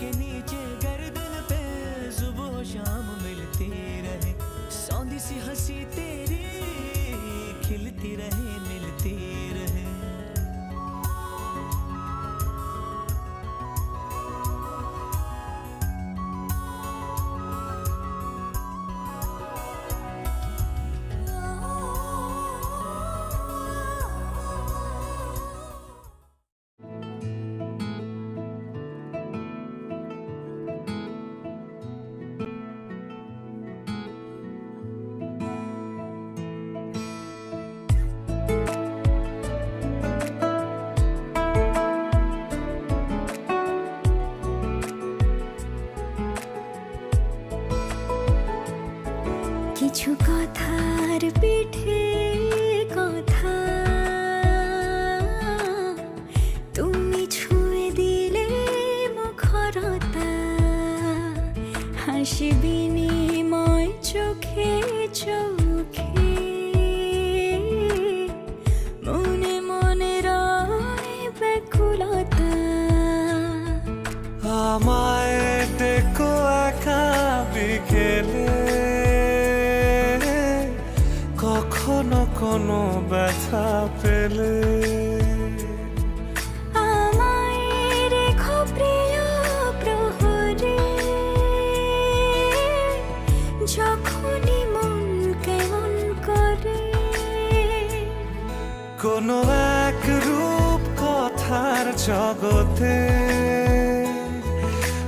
给你解。কিছু কথার পিঠে কথা। ছুঁয়ে দিলে মুখরতা চোখে মনে মনে ব্যাকুলতা। আমায় যখনই মন কেমন করে। কোনো এক রূপ কথার জগতে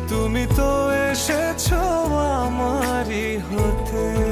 তুমি তো এসেছ আমারই হতে।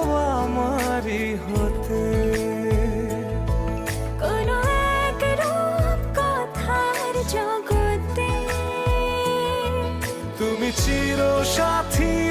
চির সাথী